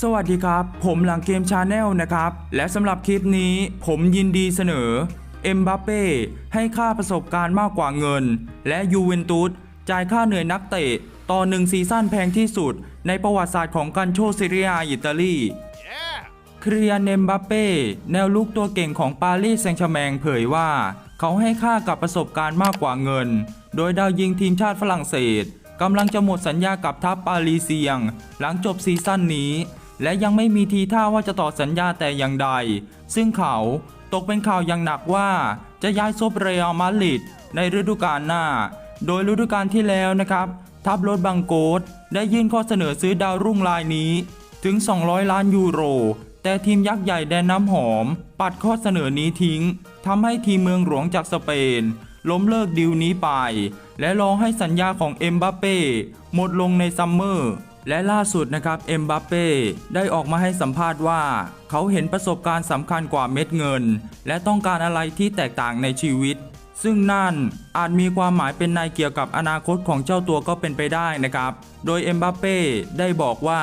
สวัสดีครับ ผมหลังเกมชาแนลนะครับ และสำหรับคลิปนี้ผมยินดีเสนอเอ็มบัปเป้ให้ค่าประสบการณ์มากกว่าเงิน และยูเวนตุสจ่ายค่าเหนื่อยนักเตะ ต่อหนึ่งซีซั่นแพงที่สุด ในประวัติศาสตร์ของกันโชซีเรียอิตาลีเครียนเนมบัปเป้แนวลุกตัวเก่งของปารีสแซงต์แชร์แมงเผยว่า เขาให้ค่ากับประสบการณ์มากกว่าเงิน โดยดาวยิงทีมชาติฝรั่งเศสกำลังจะหมดสัญญากับทัพปารีเซียง หลังจบซีซั่นนี้ และยังไม่มีทีท่าว่าจะต่อสัญญาแต่อย่างใด ซึ่งเขาตกเป็นข่าวอย่างหนักว่าจะย้ายซบเรอัลมาดริดในฤดูกาลหน้า โดยฤดูกาลที่แล้วนะครับ ทัพรถบังโกดได้ยื่นข้อเสนอซื้อดาวรุ่งรายนี้ถึง 200 ล้านยูโร แต่ทีมยักษ์ใหญ่แดนน้ำหอม ปัดข้อเสนอนี้ทิ้งทำให้ทีมเมืองหลวงจากสเปน ล้มเลิกดีลนี้ไป และรอให้สัญญาของเอ็มบัปเป้หมดลงในซัมเมอร์ และล่าสุดนะครับเอ็มบัปเป้ได้ออกมาให้สัมภาษณ์ว่า เขาเห็นประสบการณ์สำคัญกว่าเม็ดเงิน และต้องการอะไรที่แตกต่างในชีวิต ซึ่งนั่นอาจมีความหมายเป็นในเกี่ยวกับอนาคตของเจ้าตัวก็เป็นไปได้นะครับ โดยเอ็มบัปเป้ได้บอกว่า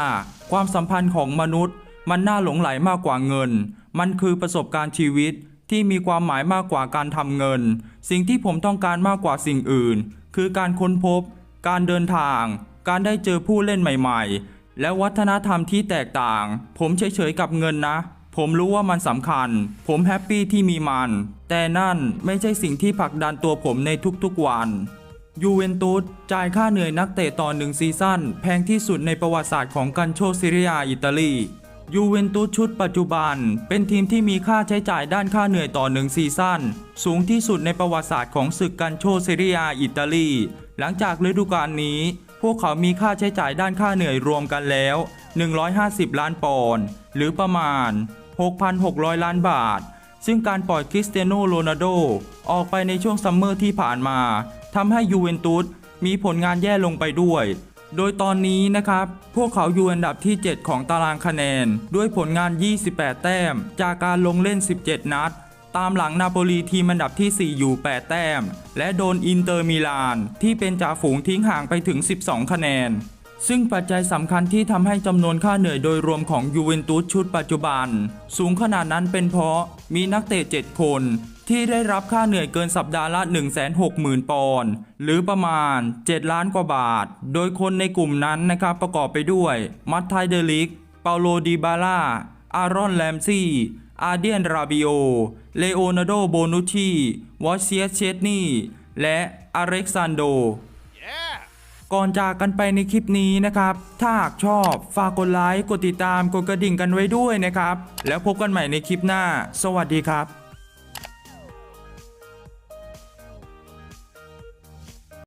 ความสัมพันธ์ของมนุษย์ มันน่าหลงไหลมากกว่าเงิน มันคือประสบการณ์ชีวิตที่มีความหมายมากกว่าการทำเงิน สิ่งที่ผมต้องการมากกว่าสิ่งอื่น คือการค้นพบ การเดินทางการได้เจอผู้เล่นใหม่ๆ และวัฒนธรรมที่แตกต่าง ผมเฉยๆกับเงินนะ ผมรู้ว่ามันสำคัญ ผมแฮปปี้ที่มีมัน แต่นั่นไม่ใช่สิ่งที่ผลักดันตัวผมในทุกๆวันยูเวนตุสจ่ายค่าเหนื่อยนักเตะต่อหนึ่งซีซั่นแพงที่สุดในประวัติศาสตร์ของกันโชซิเรียอิตาลียูเวนตุสชุดปัจจุบัน เป็นทีมที่มีค่าใช้จ่ายด้านค่าเหนื่อยต่อหนึ่งซีซั่นสูงที่สุดในประวัติศาสตร์ของศึกกันโชซิเรียอิตาลี หลังจากฤดูกาลนี้ พวกเขามีค่าใช้จ่ายด้านค่าเหนื่อยรวมกันแล้ว 150 ล้านปอนด์หรือประมาณ 6,600 ล้านบาท ซึ่งการปล่อยคริสเตียโนโรนัลโดออกไปในช่วงซัมเมอร์ที่ผ่านมาทำให้ยูเวนตุสมีผลงานแย่ลงไปด้วย โดยตอนนี้นะครับ พวกเขาอยู่อันดับที่ 7 ของตารางคะแนน ด้วยผลงาน 28 แต้ม จากการลงเล่น 17 นัด ตามหลังนาโปลีทีมอันดับที่ 4 อยู่ 8 แต้ม และโดนอินเตอร์มิลาน ที่เป็นจ่าฝูงทิ้งห่างไปถึง 12 คะแนน ซึ่งปัจจัยสำคัญที่ทำให้จำนวนค่าเหนื่อยโดยรวมของยูเวนตุสชุดปัจจุบัน สูงขนาดนั้นเป็นเพราะมีนักเตะ 7 คน ที่ได้รับค่าเหนื่อยเกินสัปดาห์ละ 160,000 ปอนด์หรือประมาณ 7 ล้านกว่าบาท โดยคนในกลุ่มนั้นนะครับประกอบไปด้วย มัตไทเดลิก เปาโลดิบาล่า อารอนแลมซี่ อาเดียนราบิโอ เลโอนาร์โดโบนุชชีวอชเซียเชตนีและอเล็กซานโด ก่อนจากกันไปในคลิปนี้นะครับ ถ้าหากชอบฝากกดไลค์ กดติดตาม กดกระดิ่งกันไว้ด้วยนะครับ แล้วพบกันใหม่ในคลิปหน้า สวัสดีครับ